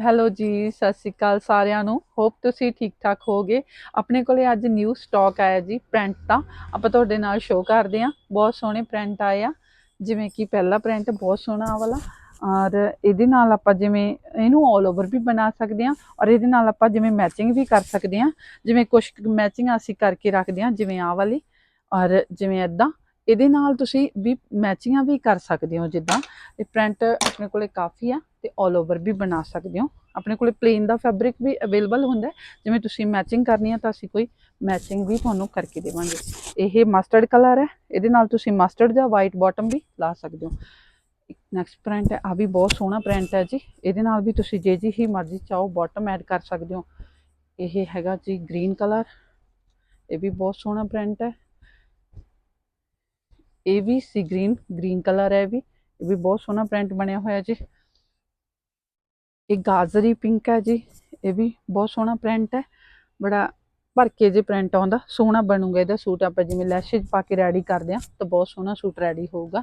Hello ਜੀ, ਸਤਿ ਸ਼੍ਰੀ ਅਕਾਲ ਸਾਰਿਆਂ ਨੂੰ। ਹੋਪ ਤੁਸੀਂ ਠੀਕ ਠਾਕ ਹੋਗੇ ਆਪਣੇ ਕੋਲੇ ਅੱਜ ਨਿਊ ਸਟਾਕ ਆਇਆ ਜੀ ਪ੍ਰਿੰਟ ਦਾ। ਆਪਾਂ ਤੁਹਾਡੇ ਨਾਲ ਸ਼ੋਅ ਕਰਦੇ ਆਂ ਬਹੁਤ ਸੋਹਣੇ ਪ੍ਰਿੰਟ ਆਏ ਆ। ਜਿਵੇਂ ਕਿ ਪਹਿਲਾ ਪ੍ਰਿੰਟ ਬਹੁਤ ਸੋਹਣਾ ਆਹ ਵਾਲਾ। ਔਰ ਇਹਦੇ ਨਾਲ ਆਪਾਂ ਜਿਵੇਂ ਇਹਨੂੰ 올 ਓਵਰ ਵੀ ਬਣਾ ਸਕਦੇ ਆਂ ਔਰ ਇਹਦੇ ਨਾਲ ਆਪਾਂ ਜਿਵੇਂ ਮੈਚਿੰਗ ਵੀ ਕਰ ਸਕਦੇ ਆਂ ਜਿਵੇਂ ਕੁਝ ਮੈਚਿੰਗ ਅਸੀਂ ਕਰਕੇ ਰੱਖਦੇ ਆਂ ਜਿਵੇਂ ਆਹ ਵਾਲੀ। ਔਰ ਜਿਵੇਂ ਇਦਾਂ ਇਹਦੇ ਨਾਲ ਤੁਸੀਂ ਵੀ ਮੈਚਿੰਗਾਂ ਵੀ ਕਰ ਸਕਦੇ ਹੋ ਜਿੱਦਾਂ। ਇਹ ਪ੍ਰਿੰਟ ਆਪਣੇ ਕੋਲੇ ਕਾਫੀ ਆ। ਤੇ 올 ਓਵਰ ਵੀ ਬਣਾ ਸਕਦੇ ਹੋ। ਆਪਣੇ ਕੋਲੇ ਪਲੇਨ ਦਾ ਫੈਬਰਿਕ ਵੀ ਅਵੇਲੇਬਲ ਹੁੰਦਾ ਜਿਵੇਂ ਤੁਸੀਂ ਮੈਚਿੰਗ ਕਰਨੀ ਆ ਤਾਂ ਅਸੀਂ ਕੋਈ ਮੈਚਿੰਗ ਵੀ ਤੁਹਾਨੂੰ ਕਰਕੇ ਦੇਵਾਂਗੇ। ਇਹ ਮਸਟਰਡ ਕਲਰ ਹੈ। ਇਹਦੇ ਨਾਲ ਤੁਸੀਂ ਮਸਟਰਡ ਜਾਂ ਵਾਈਟ ਬਾਟਮ ਵੀ ਲਾ ਸਕਦੇ ਹੋ। ਨੈਕਸਟ ਪ੍ਰਿੰਟ ਹੈ। ਆ ਵੀ ਬਹੁਤ ਸੋਹਣਾ ਪ੍ਰਿੰਟ ਹੈ ਜੀ। ਇਹਦੇ ਨਾਲ ਵੀ ਤੁਸੀਂ ਜੇ ਜੀ ਹੀ ਮਰਜ਼ੀ ਚਾਹੋ ਬਾਟਮ ਐਡ ਕਰ ਸਕਦੇ ਹੋ। ਇਹ ਹੈਗਾ ਜੀ ਗ੍ਰੀਨ ਕਲਰ ਇਹ ਵੀ ਬਹੁਤ ਸੋਹਣਾ ਪ੍ਰਿੰਟ ਹੈ। ਇਹ ਵੀ ਸੀ ਗ੍ਰੀਨ ਗ੍ਰੀਨ ਕਲਰ ਹੈ ਇਹ ਵੀ। ਇਹ ਵੀ ਬਹੁਤ ਸੋਹਣਾ ਪ੍ਰਿੰਟ ਬਣਿਆ ਹੋਇਆ ਜੀ। ਇਹ ਗਾਜਰੀ ਪਿੰਕ ਹੈ ਜੀ, ਇਹ ਵੀ ਬਹੁਤ ਸੋਹਣਾ ਪ੍ਰਿੰਟ ਹੈ, ਬੜਾ ਭਰ ਕੇ ਜੇ ਪ੍ਰਿੰਟ ਆਉਂਦਾ, ਸੋਹਣਾ ਬਣੂਗਾ ਇਹਦਾ ਸੂਟ, ਆਪਾਂ ਜਿਵੇਂ ਲੈਸਿਜ ਪਾ ਕੇ ਰੈਡੀ ਕਰਦੇ ਆ ਤਾਂ ਬਹੁਤ ਸੋਹਣਾ ਸੂਟ ਰੈਡੀ ਹੋਊਗਾ।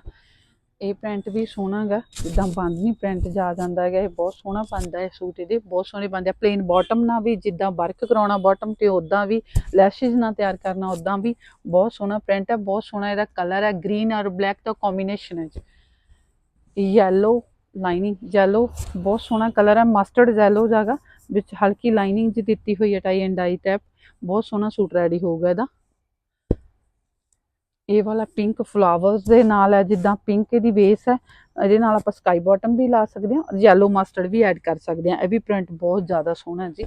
ਇਹ ਪ੍ਰਿੰਟ ਵੀ ਸੋਹਣਾ ਗਾ, ਜਿੱਦਾਂ ਬੰਦ ਨਹੀਂ ਪ੍ਰਿੰਟ ਜਾ ਜਾਂਦਾ ਹੈਗਾ, ਇਹ ਬਹੁਤ ਸੋਹਣਾ ਬਣਦਾ ਹੈ ਸੂਟ ਇਹਦੇ, ਬਹੁਤ ਸੋਹਣੇ ਬਣਦੇ ਆ। ਪਲੇਨ ਬਾਟਮ ਨਾਲ ਵੀ, ਜਿੱਦਾਂ ਵਰਕ ਕਰਾਉਣਾ ਬਾਟਮ ਤੇ ਉਦਾਂ ਵੀ, ਲੈਸ਼ੇਜ ਨਾਲ ਤਿਆਰ ਕਰਨਾ ਉਦਾਂ ਵੀ ਬਹੁਤ ਸੋਹਣਾ ਪ੍ਰਿੰਟ ਹੈ, ਬਹੁਤ ਸੋਹਣਾ ਇਹਦਾ ਕਲਰ ਹੈ ਗ੍ਰੀਨ ਔਰ ਬਲੈਕ ਦਾ ਕੰਬੀਨੇਸ਼ਨ ਹੈ ਜੀ। ਯੈਲੋ ਲਾਈਨਿੰਗ ਯੈਲੋ ਬਹੁਤ ਸੋਹਣਾ ਕਲਰ ਹੈ ਮਸਟਰਡ ਯੈਲੋ ਜਾਗਾ, ਵਿੱਚ ਹਲਕੀ ਲਾਈਨਿੰਗ ਜੀ ਦਿੱਤੀ ਹੋਈ ਹੈ ਟਾਈ ਐਂਡ ਡਾਈ ਟੈਪ ਬਹੁਤ ਸੋਹਣਾ ਸੂਟ ਰੈਡੀ ਹੋਊਗਾ ਇਹਦਾ। ਇਹ ਵਾਲਾ ਪਿੰਕ ਫਲਾਵਰਸ ਦੇ ਨਾਲ ਹੈ, ਜਿੱਦਾਂ ਪਿੰਕ ਇਹਦੀ ਬੇਸ ਹੈ, ਇਹਦੇ ਨਾਲ ਆਪਾਂ ਸਕਾਈ ਬਾਟਮ ਵੀ ਲਾ ਸਕਦੇ ਹਾਂ ਯੈਲੋ ਮਸਟਰਡ ਵੀ ਐਡ ਕਰ ਸਕਦੇ ਹਾਂ, ਇਹ ਵੀ ਪ੍ਰਿੰਟ ਬਹੁਤ ਜ਼ਿਆਦਾ ਸੋਹਣਾ ਜੀ।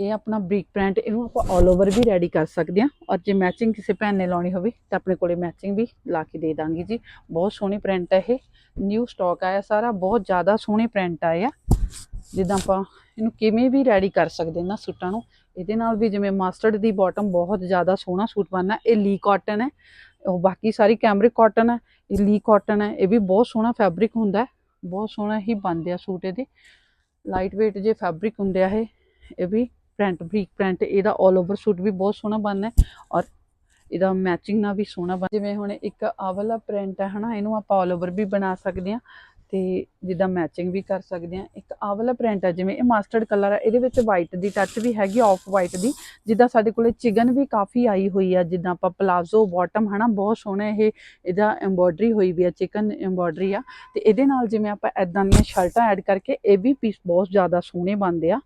ਇਹ ਆਪਣਾ ਬਰੀਕ ਪ੍ਰਿੰਟ ਇਹਨੂੰ ਆਪਾਂ 올 ਓਵਰ ਵੀ ਰੈਡੀ ਕਰ ਸਕਦੇ ਹਾਂ। ਔਰ ਜੇ ਮੈਚਿੰਗ ਕਿਸੇ ਭੈਣ ਨੇ ਲਾਉਣੀ ਹੋਵੇ, ਤਾਂ ਆਪਣੇ ਕੋਲੇ ਮੈਚਿੰਗ ਵੀ ਲਾ ਕੇ ਦੇ ਦਾਂਗੀ ਜੀ। ਬਹੁਤ ਸੋਹਣੀ ਪ੍ਰਿੰਟ ਹੈ ਇਹ। ਨਿਊ ਸਟਾਕ ਆਇਆ ਸਾਰਾ, ਬਹੁਤ ਜ਼ਿਆਦਾ ਸੋਹਣੇ ਪ੍ਰਿੰਟ ਆਏ ਆ। ਜਿੱਦਾਂ ਆਪਾਂ ਇਹਨੂੰ ਕਿਵੇਂ ਵੀ ਰੈਡੀ ਕਰ ਸਕਦੇ ਨਾ ਸੂਟਾਂ ਨੂੰ। ਇਹਦੇ ਨਾਲ ਵੀ ਜਿਵੇਂ ਮਸਟਰਡ ਦੀ ਬਾਟਮ ਬਹੁਤ ਜ਼ਿਆਦਾ ਸੋਹਣਾ ਸੂਟ ਬਣਨਾ, ਇਹ ਲੀ ਕਾਟਨ ਹੈ। ਉਹ ਬਾਕੀ ਸਾਰੀ ਕੈਮਰਿਕ ਕਾਟਨ ਹੈ, ਇਹ ਲੀ ਕਾਟਨ ਹੈ, ਇਹ ਵੀ ਬਹੁਤ ਸੋਹਣਾ ਫੈਬਰਿਕ ਹੁੰਦਾ ਬਹੁਤ ਸੋਹਣਾ ਹੀ ਬਣਦੇ ਆ ਸੂਟ ਇਹਦੇ। ਲਾਈਟ weight ਜੇ ਫੈਬਰਿਕ ਹੁੰਦੇ ਆ ਇਹ ਇਹ ਵੀ ਪ੍ਰਿੰਟ ਬਰੀਕ ਪ੍ਰਿੰਟ ਇਹਦਾ 올 ਓਵਰ ਸੂਟ ਵੀ ਬਹੁਤ ਸੋਹਣਾ ਬਣਨਾ ਔਰ ਇਹਦਾ ਮੈਚਿੰਗ ਨਾਲ ਵੀ ਸੋਹਣਾ ਬਣ ਜਿਵੇਂ ਹੁਣ ਇੱਕ ਆ ਵਾਲਾ ਪ੍ਰਿੰਟ ਹੈ ਹਨਾ, ਇਹਨੂੰ ਆਪਾਂ 올 ਓਵਰ ਵੀ ਬਣਾ ਸਕਦੇ ਹਾਂ ਤੇ ਜਿੱਦਾਂ ਮੈਚਿੰਗ ਵੀ ਕਰ ਸਕਦੇ ਹਾਂ। ਇੱਕ ਆ ਵਾਲਾ ਪ੍ਰਿੰਟ ਹੈ, ਜਿਵੇਂ ਇਹ ਮਾਸਟਰਡ ਕਲਰ ਹੈ, ਇਹਦੇ ਵਿੱਚ ਵਾਈਟ ਦੀ ਟੱਚ ਵੀ ਹੈਗੀ ਆਫ ਵਾਈਟ ਦੀ। ਜਿੱਦਾਂ ਸਾਡੇ ਕੋਲੇ ਚਿਗਨ ਵੀ ਕਾਫੀ ਆਈ ਹੋਈ ਆ, ਜਿੱਦਾਂ ਆਪਾਂ ਪਲਾਜ਼ੋ ਬਾਟਮ ਹਨਾ, ਬਹੁਤ ਸੋਹਣਾ ਇਹ, ਇਹਦਾ ਐਮਬੋਡਰੀ ਹੋਈ ਵੀ ਆ ਚਿਕਨ ਐਮਬੋਡਰੀ ਆ। ਤੇ ਇਹਦੇ ਨਾਲ ਜਿਵੇਂ ਆਪਾਂ ਐਦਾਂ ਦੀਆਂ ਸ਼ਰਟਾਂ ਐਡ ਕਰਕੇ, ਇਹ ਵੀ ਪੀਸ ਬਹੁਤ ਜ਼ਿਆਦਾ ਸੋਹਣੇ ਬਣਦੇ ਆ।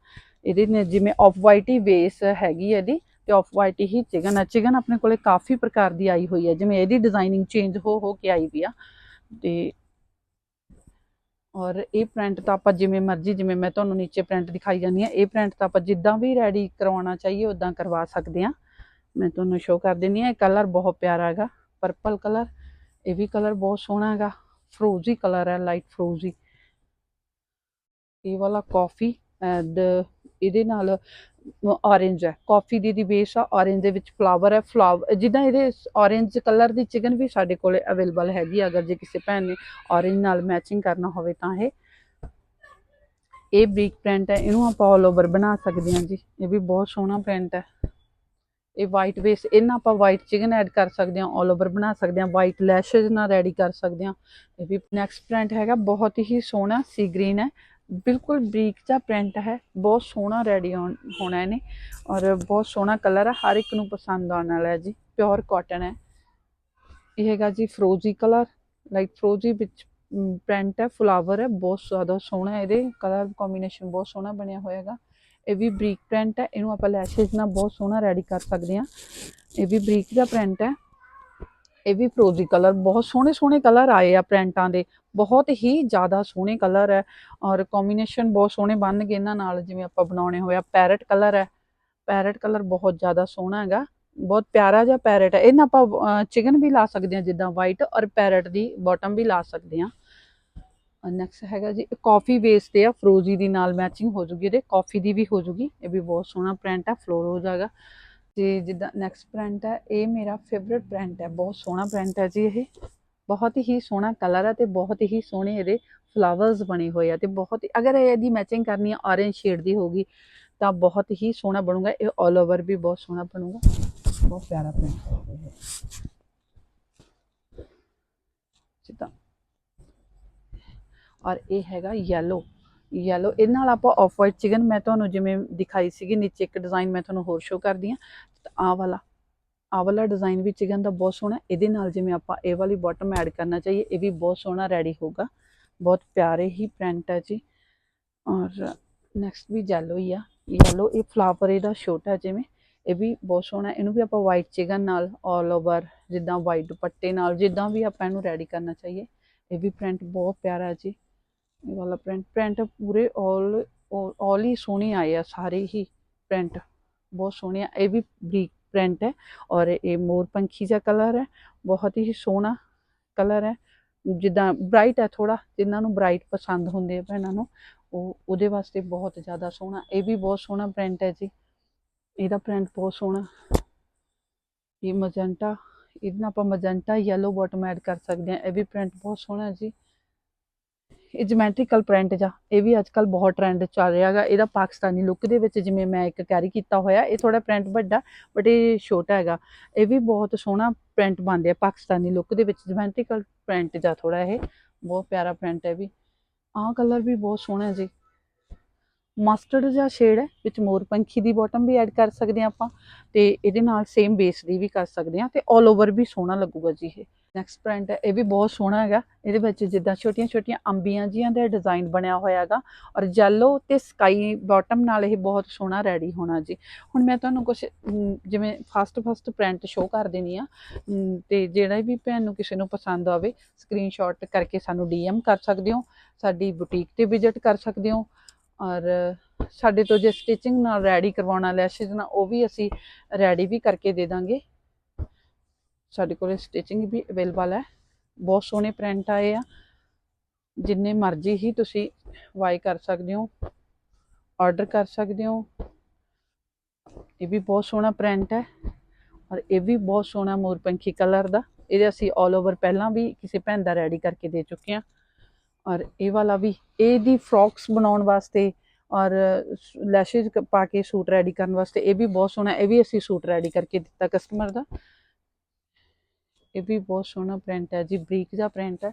ਇਹਦੇ ਨੇ ਜਿਵੇਂ ਆਫ ਵਾਈਟ ਹੀ ਬੇਸ ਹੈਗੀ ਇਹਦੀ ਤੇ ਆਫ ਵਾਈਟ ਹੀ ਚਿਕਨ ਆ। ਚਿਕਨ ਆਪਣੇ ਕੋਲੇ ਕਾਫੀ ਪ੍ਰਕਾਰ ਦੀ ਆਈ ਹੋਈ ਹੈ ਜਿਵੇਂ ਇਹਦੀ ਡਿਜ਼ਾਈਨਿੰਗ ਚੇਂਜ ਹੋ ਹੋ ਕੇ ਆਈ ਵੀ ਆ। ਤੇ ਔਰ ਇਹ ਪ੍ਰਿੰਟ ਤਾਂ ਆਪਾਂ ਜਿਵੇਂ ਮਰਜ਼ੀ, ਜਿਵੇਂ ਮੈਂ ਤੁਹਾਨੂੰ ਨੀਚੇ ਪ੍ਰਿੰਟ ਦਿਖਾਈ ਜਾਂਦੀ ਆ, ਇਹ ਪ੍ਰਿੰਟ ਤਾਂ ਆਪਾਂ ਜਿੱਦਾਂ ਵੀ ਰੈਡੀ ਕਰਵਾਉਣਾ ਚਾਹੀਏ ਉਦਾਂ ਕਰਵਾ ਸਕਦੇ ਆ। ਮੈਂ ਤੁਹਾਨੂੰ ਸ਼ੋਅ ਕਰ ਦਿੰਦੀ ਆ, ਇਹ ਕਲਰ ਬਹੁਤ ਪਿਆਰਾ ਹੈਗਾ ਪਰਪਲ ਕਲਰ ਇਹ ਵੀ ਕਲਰ ਬਹੁਤ ਸੋਹਣਾ ਹੈਗਾ ਫਰੋਜ਼ੀ ਕਲਰ ਹੈ ਲਾਈਟ ਫਰੋਜ਼ੀ ਇਹ ਵਾਲਾ ਕਾਫੀ ਐਂਡ uh, ਇਹਦੇ ਨਾਲ orange ਹੈ। ਕਾਫੀ ਦੀ ਦੀ ਬੇਸ ਆ orange ਦੇ ਵਿੱਚ ਫਲਾਵਰ ਹੈ। ਫਲਾਵਰ ਜਿੱਦਾਂ ਇਹਦੇ orange ਕਲਰ ਦੀ ਚਿਕਨ ਵੀ ਸਾਡੇ ਕੋਲੇ ਅਵੇਲੇਬਲ ਹੈਗੀ ਆ, ਅਗਰ ਜੇ ਕਿਸੇ ਭੈਣ ਨੇ orange ਨਾਲ ਮੈਚਿੰਗ ਕਰਨਾ ਹੋਵੇ ਤਾਂ ਇਹ। ਇਹ ਬਰੀਕ ਪ੍ਰਿੰਟ ਹੈ। ਇਹਨੂੰ ਆਪਾਂ ਆਲ ਓਵਰ ਬਣਾ ਸਕਦੇ ਹਾਂ ਜੀ। ਇਹ ਵੀ ਬਹੁਤ ਸੋਹਣਾ ਪ੍ਰਿੰਟ ਹੈ। ਇਹ ਵਾਈਟ ਬੇਸ ਇਹਨਾਂ ਆਪਾਂ ਵਾਈਟ ਚਿਕਨ ਐਡ ਕਰ ਸਕਦੇ ਹਾਂ। ਆਲ ਓਵਰ ਬਣਾ ਸਕਦੇ ਹਾਂ। ਵਾਈਟ ਲੈਸ਼ਸ ਨਾਲ ਰੈਡੀ ਕਰ ਸਕਦੇ ਹਾਂ। ਇਹ ਵੀ ਨੈਕਸਟ ਪ੍ਰਿੰਟ ਹੈਗਾ। ਬਹੁਤ ਹੀ ਸੋਹਣਾ ਸੀ ਗ੍ਰੀਨ ਹੈ। ਬਿਲਕੁਲ ਬਰੀਕ ਜਿਹਾ ਪ੍ਰਿੰਟ ਹੈ, ਬਹੁਤ ਸੋਹਣਾ ਰੈਡੀ ਹੋਣਾ ਇਹਨੇ ਔਰ ਬਹੁਤ ਸੋਹਣਾ ਕਲਰ ਹੈ, ਹਰ ਇੱਕ ਨੂੰ ਪਸੰਦ ਆਉਣ ਵਾਲਾ ਹੈ ਜੀ ਪਿਓਰ ਕਾਟਨ ਹੈ। ਇਹ ਹੈਗਾ ਜੀ ਫਰੋਜ਼ੀ ਕਲਰ ਲਾਈਕ ਫਰੋਜ਼ੀ ਵਿੱਚ ਪ੍ਰਿੰਟ ਹੈ ਫਲਾਵਰ ਹੈ, ਬਹੁਤ ਜ਼ਿਆਦਾ ਸੋਹਣਾ ਇਹਦੇ ਕਲਰ ਕੰਬੀਨੇਸ਼ਨ ਬਹੁਤ ਸੋਹਣਾ ਬਣਿਆ ਹੋਇਆ ਹੈਗਾ। ਇਹ ਵੀ ਬਰੀਕ ਪ੍ਰਿੰਟ ਹੈ, ਇਹਨੂੰ ਆਪਾਂ ਲੈਸ਼ੇਜ਼ ਨਾਲ ਬਹੁਤ ਸੋਹਣਾ ਰੈਡੀ ਕਰ ਸਕਦੇ ਹਾਂ। ਇਹ ਵੀ ਬਰੀਕ ਦਾ ਪ੍ਰਿੰਟ ਹੈ। ਇਹ ਵੀ ਫਰੋਜ਼ੀ ਕਲਰ ਬਹੁਤ ਸੋਹਣੇ ਸੋਹਣੇ ਕਲਰ ਆਏ ਆ ਪ੍ਰਿੰਟਾਂ ਦੇ, ਬਹੁਤ ਹੀ ਜ਼ਿਆਦਾ ਸੋਹਣੇ ਕਲਰ ਹੈ ਔਰ ਕੰਬੀਨੇਸ਼ਨ ਬਹੁਤ ਸੋਹਣੇ ਬਣਨਗੇ ਇਹਨਾਂ ਨਾਲ, ਜਿਵੇਂ ਆਪਾਂ ਬਣਾਉਣੇ ਹੋਇਆ ਪੈਰਟ ਕਲਰ ਹੈ ਪੈਰਟ ਕਲਰ ਬਹੁਤ ਜ਼ਿਆਦਾ ਸੋਹਣਾ ਹੈਗਾ, ਬਹੁਤ ਪਿਆਰਾ ਜਿਹਾ ਪੈਰਟ ਹੈ ਇਹਨਾਂ ਆਪਾਂ ਚਿਕਨ ਵੀ ਲਾ ਸਕਦੇ ਹਾਂ, ਜਿੱਦਾਂ ਵਾਈਟ ਔਰ ਪੈਰਟ ਦੀ ਬਾਟਮ ਵੀ ਲਾ ਸਕਦੇ ਹਾਂ। ਨੈਕਸਟ ਹੈਗਾ ਜੀ ਕਾਫੀ ਬੇਸ ਤੇ ਆ ਫਰੋਜ਼ੀ ਦੀ ਨਾਲ ਮੈਚਿੰਗ ਹੋ ਜੂਗੀ ਇਹਦੇ ਕਾਫੀ ਦੀ ਵੀ ਹੋ ਜੂਗੀ, ਇਹ ਵੀ ਬਹੁਤ ਸੋਹਣਾ ਪ੍ਰਿੰਟ ਆ ਫਲੋਰ ਹੋ ਜਾਏਗਾ। ਜੀ, ਜਿੱਦਾਂ ਨੈਕਸਟ ਪ੍ਰਿੰਟ ਹੈ, ਇਹ ਮੇਰਾ ਫੇਵਰਿਟ ਪ੍ਰਿੰਟ ਹੈ। ਬਹੁਤ ਸੋਹਣਾ ਪ੍ਰਿੰਟ ਹੈ ਜੀ ਇਹ। ਬਹੁਤ ਹੀ ਸੋਹਣਾ ਕਲਰ ਹੈ ਤੇ ਬਹੁਤ ਹੀ ਸੋਹਣੇ ਇਹਦੇ ਫਲਾਵਰਸ ਬਣੇ ਹੋਏ ਆ ਤੇ ਬਹੁਤ ਹੀ, ਅਗਰ ਇਹਦੀ ਮੈਚਿੰਗ ਕਰਨੀ ਹੈ orange ਸ਼ੇਡ ਦੀ ਹੋਗੀ ਤਾਂ ਬਹੁਤ ਹੀ ਸੋਹਣਾ ਬਣੂਗਾ। ਇਹ 올 ਓਵਰ ਵੀ ਬਹੁਤ ਸੋਹਣਾ ਬਣੂਗਾ। ਬਹੁਤ ਪਿਆਰਾ ਪ੍ਰਿੰਟ ਹੈ ਇਹ। ਜਿੱਦਾਂ। ਔਰ ਇਹ ਹੈਗਾ ਯੈਲੋ ਯੈਲੋ ਇਹਦੇ ਨਾਲ ਆਪਾਂ ਆਫ ਵਾਈਟ ਚਿਕਨ ਮੈਂ ਤੁਹਾਨੂੰ ਜਿਵੇਂ ਦਿਖਾਈ ਸੀਗੀ ਨੀਚੇ ਇੱਕ ਡਿਜ਼ਾਈਨ ਮੈਂ ਤੁਹਾਨੂੰ ਹੋਰ ਸ਼ੋ ਕਰਦੀ ਹਾਂ। ਆਹ ਵਾਲਾ ਆਹ ਵਾਲਾ ਡਿਜ਼ਾਈਨ ਵੀ ਚਿਕਨ ਦਾ ਬਹੁਤ ਸੋਹਣਾ, ਇਹਦੇ ਨਾਲ ਜਿਵੇਂ ਆਪਾਂ ਇਹ ਵਾਲੀ ਬਾਟਮ ਐਡ ਕਰਨਾ ਚਾਹੀਏ, ਇਹ ਵੀ ਬਹੁਤ ਸੋਹਣਾ ਰੈਡੀ ਹੋਊਗਾ। ਬਹੁਤ ਪਿਆਰੇ ਹੀ ਪ੍ਰਿੰਟ ਹੈ ਜੀ। ਔਰ ਨੈਕਸਟ ਵੀ ਯੈਲੋ ਹੀ ਆ। ਯੈਲੋ ਇਹ ਫਲਾਵਰ ਇਹਦਾ ਛੋਟਾ ਜਿਵੇਂ, ਇਹ ਵੀ ਬਹੁਤ ਸੋਹਣਾ, ਇਹਨੂੰ ਵੀ ਆਪਾਂ ਵਾਈਟ ਚਿਕਨ ਨਾਲ ਆਲ ਓਵਰ ਜਿੱਦਾਂ ਵਾਈਟ ਦੁਪੱਟੇ ਨਾਲ, ਜਿੱਦਾਂ ਵੀ ਆਪਾਂ ਇਹਨੂੰ ਰੈਡੀ ਕਰਨਾ ਚਾਹੀਏ, ਇਹ ਵੀ ਪ੍ਰਿੰਟ ਬਹੁਤ ਪਿਆਰਾ ਜੀ। ਇਹ ਵਾਲਾ ਪ੍ਰਿੰਟ ਪ੍ਰਿੰਟ ਪੂਰੇ ਆਲ ਆਲ ਹੀ ਸੋਹਣੇ ਆਏ ਆ, ਸਾਰੇ ਹੀ ਪ੍ਰਿੰਟ ਬਹੁਤ ਸੋਹਣੇ ਆ। ਇਹ ਵੀ ਬਰੀਕ ਪ੍ਰਿੰਟ ਹੈ ਔਰ ਇਹ ਮੋਰ ਪੰਖੀ ਜਿਹਾ ਕਲਰ ਹੈ, ਬਹੁਤ ਹੀ ਸੋਹਣਾ ਕਲਰ ਹੈ। ਜਿੱਦਾਂ ਬ੍ਰਾਈਟ ਹੈ ਥੋੜਾ ਜਿਨ੍ਹਾਂ ਨੂੰ ਬ੍ਰਾਈਟ ਪਸੰਦ ਹੁੰਦੇ ਆ ਭੈਣਾਂ ਨੂੰ, ਉਹ, ਉਹਦੇ ਵਾਸਤੇ ਬਹੁਤ ਜ਼ਿਆਦਾ ਸੋਹਣਾ, ਇਹ ਵੀ ਬਹੁਤ ਸੋਹਣਾ ਪ੍ਰਿੰਟ ਹੈ ਜੀ। ਇਹਦਾ ਪ੍ਰਿੰਟ ਬਹੁਤ ਸੋਹਣਾ। ਇਹ ਮਜੰਟਾ ਇਹਦੇ ਨਾਲ ਆਪਾਂ ਮਜੰਟਾ ਯੈਲੋ ਬਾਟਮ ਐਡ ਕਰ ਸਕਦੇ ਹਾਂ, ਇਹ ਵੀ ਪ੍ਰਿੰਟ ਬਹੁਤ ਸੋਹਣਾ ਜੀ। ਇਹ ਜਿਮੈਟ੍ਰੀਕਲ ਪ੍ਰਿੰਟ ਜਾ, ਇਹ ਵੀ ਅੱਜ ਕੱਲ ਬਹੁਤ ਟ੍ਰੈਂਡ ਚੱਲ ਰਿਹਾ ਹੈਗਾ। ਇਹਦਾ ਪਾਕਿਸਤਾਨੀ ਲੁੱਕ ਦੇ ਵਿੱਚ ਜਿਵੇਂ ਮੈਂ ਇੱਕ ਕੈਰੀ ਕੀਤਾ ਹੋਇਆ, ਇਹ ਥੋੜਾ ਪ੍ਰਿੰਟ ਵੱਡਾ ਬਟ ਇਹ ਛੋਟਾ ਹੈਗਾ। ਇਹ ਵੀ ਬਹੁਤ ਸੋਹਣਾ ਪ੍ਰਿੰਟ ਬਣਦੇ ਆ ਪਾਕਿਸਤਾਨੀ ਲੁੱਕ ਦੇ ਵਿੱਚ ਜਿਮੈਟ੍ਰੀਕਲ ਪ੍ਰਿੰਟ ਜਾਂ ਥੋੜਾ ਇਹ। ਬਹੁਤ ਪਿਆਰਾ ਪ੍ਰਿੰਟ ਹੈ ਵੀ। ਆਹ ਕਲਰ ਵੀ ਬਹੁਤ ਸੋਹਣਾ ਹੈ ਜੀ। ਮਸਟਰਡ ਜਾਂ ਸ਼ੇਡ ਹੈ ਵਿੱਚ ਮੋਰ ਪੰਖੀ ਦੀ ਬਾਟਮ ਵੀ ਐਡ ਕਰ ਸਕਦੇ ਹਾਂ ਆਪਾਂ ਤੇ ਇਹਦੇ ਨਾਲ ਸੇਮ ਬੇਸ ਦੀ ਵੀ ਕਰ ਸਕਦੇ ਹਾਂ ਤੇ 올 ਓਵਰ ਵੀ ਸੋਹਣਾ ਲੱਗੂਗਾ ਜੀ ਇਹ। ਨੈਕਸਟ ਪ੍ਰਿੰਟ ਹੈ ਇਹ ਵੀ ਬਹੁਤ ਸੋਹਣਾ ਹੈਗਾ। ਇਹਦੇ ਵਿੱਚ ਜਿੱਦਾਂ ਛੋਟੀਆਂ ਛੋਟੀਆਂ ਅੰਬੀਆਂ ਜੀਆਂ ਦਾ ਡਿਜ਼ਾਈਨ ਬਣਿਆ ਹੋਇਆ ਹੈਗਾ ਔਰ ਜੈਲੋ ਤੇ ਸਕਾਈ ਬਾਟਮ ਨਾਲ ਇਹ ਬਹੁਤ ਸੋਹਣਾ ਰੈਡੀ ਹੋਣਾ ਜੀ। ਹੁਣ ਮੈਂ ਤੁਹਾਨੂੰ ਕੁਝ ਜਿਵੇਂ ਫਸਟ ਫਸਟ ਪ੍ਰਿੰਟ ਸ਼ੋ ਕਰ ਦੇਣੀ ਆ ਅਮ, ਤੇ ਜਿਹੜਾ ਵੀ ਭੈਣ ਨੂੰ ਕਿਸੇ ਨੂੰ ਪਸੰਦ ਆਵੇ ਸਕਰੀਨਸ਼ਾਟ ਕਰਕੇ ਸਾਨੂੰ ਡੀਐਮ ਕਰ ਸਕਦੇ ਹੋ ਸਾਡੀ ਬੁਟੀਕ ਤੇ ਵਿਜ਼ਿਟ ਕਰ ਸਕਦੇ ਹੋ ਔਰ ਸਾਡੇ ਤੋਂ ਜੇ ਸਟਿਚਿੰਗ ਨਾਲ ਰੈਡੀ ਕਰਵਾਉਣਾ ਲੈਸ਼ਜ਼ ਨਾਲ ਉਹ ਵੀ ਅਸੀਂ ਰੈਡੀ ਵੀ ਕਰਕੇ ਦੇ ਦਾਂਗੇ। ਸਾਡੇ ਕੋਲ ਸਟਿਚਿੰਗ ਵੀ ਅਵੇਲੇਬਲ ਹੈ। ਬਹੁਤ ਸੋਹਣੇ ਪ੍ਰਿੰਟ ਆਏ ਆ। ਜਿੰਨੇ ਮਰਜ਼ੀ ਹੀ ਤੁਸੀਂ ਵਾਈ ਕਰ ਸਕਦੇ ਹੋ ਆਰਡਰ ਕਰ ਸਕਦੇ ਹੋ। ਇਹ ਵੀ ਬਹੁਤ ਸੋਹਣਾ ਪ੍ਰਿੰਟ ਹੈ ਔਰ ਇਹ ਵੀ ਬਹੁਤ ਸੋਹਣਾ ਮੋਰਪੰਖੀ ਕਲਰ ਦਾ। ਇਹਦੇ ਅਸੀਂ 올 ਓਵਰ ਪਹਿਲਾਂ ਵੀ ਕਿਸੇ ਭੈਣ ਦਾ ਰੈਡੀ ਕਰਕੇ ਦੇ ਚੁੱਕੇ ਹਾਂ। ਔਰ ਇਹ ਵਾਲਾ ਵੀ ਇਹਦੀ ਫਰੌਕਸ ਬਣਾਉਣ ਵਾਸਤੇ ਔਰ ਲੈਸ਼ਜ਼ ਪਾ ਕੇ ਸੂਟ ਰੈਡੀ ਕਰਨ ਵਾਸਤੇ ਇਹ ਵੀ ਬਹੁਤ ਸੋਹਣਾ, ਇਹ ਵੀ ਅਸੀਂ ਸੂਟ ਰੈਡੀ ਕਰਕੇ ਦਿੱਤਾ ਕਸਟਮਰ ਦਾ। ਇਹ ਵੀ ਬਹੁਤ ਸੋਹਣਾ ਪ੍ਰਿੰਟ ਹੈ ਜੀ, ਬਰੀਕ ਜਿਹਾ ਪ੍ਰਿੰਟ ਹੈ।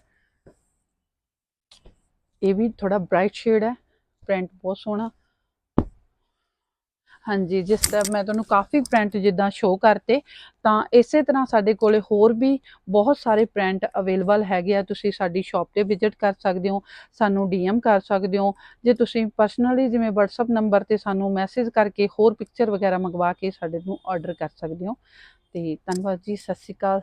ਇਹ ਵੀ ਥੋੜਾ ਬ੍ਰਾਈਟ ਸ਼ੇਡ ਹੈ ਪ੍ਰਿੰਟ ਬਹੁਤ ਸੋਹਣਾ। ਹਾਂਜੀ, ਜਿਸ ਤਰ੍ਹਾਂ ਮੈਂ ਤੁਹਾਨੂੰ ਕਾਫੀ ਪ੍ਰਿੰਟ ਜਿੱਦਾਂ ਸ਼ੋਅ ਕਰਤੇ, ਤਾਂ ਇਸੇ ਤਰ੍ਹਾਂ ਸਾਡੇ ਕੋਲੇ ਹੋਰ ਵੀ ਬਹੁਤ ਸਾਰੇ ਪ੍ਰਿੰਟ ਅਵੇਲੇਬਲ ਹੈਗੇ ਆ। ਤੁਸੀਂ ਸਾਡੀ ਸ਼ਾਪ ਤੇ ਵਿਜ਼ਿਟ ਕਰ ਸਕਦੇ ਹੋ, ਸਾਨੂੰ ਡੀਐਮ ਕਰ ਸਕਦੇ ਹੋ। ਜੇ ਤੁਸੀਂ ਪਰਸਨਲੀ ਜਿਵੇਂ WhatsApp ਨੰਬਰ ਤੇ ਸਾਨੂੰ ਮੈਸੇਜ ਕਰਕੇ ਹੋਰ ਪਿਕਚਰ ਵਗੈਰਾ ਮੰਗਵਾ ਕੇ ਸਾਡੇ ਨੂੰ ਆਰਡਰ ਕਰ ਸਕਦੇ ਹੋ। ਤੇ ਧੰਨਵਾਦ ਜੀ, ਸਤਿ ਸ਼੍ਰੀ ਅਕਾਲ।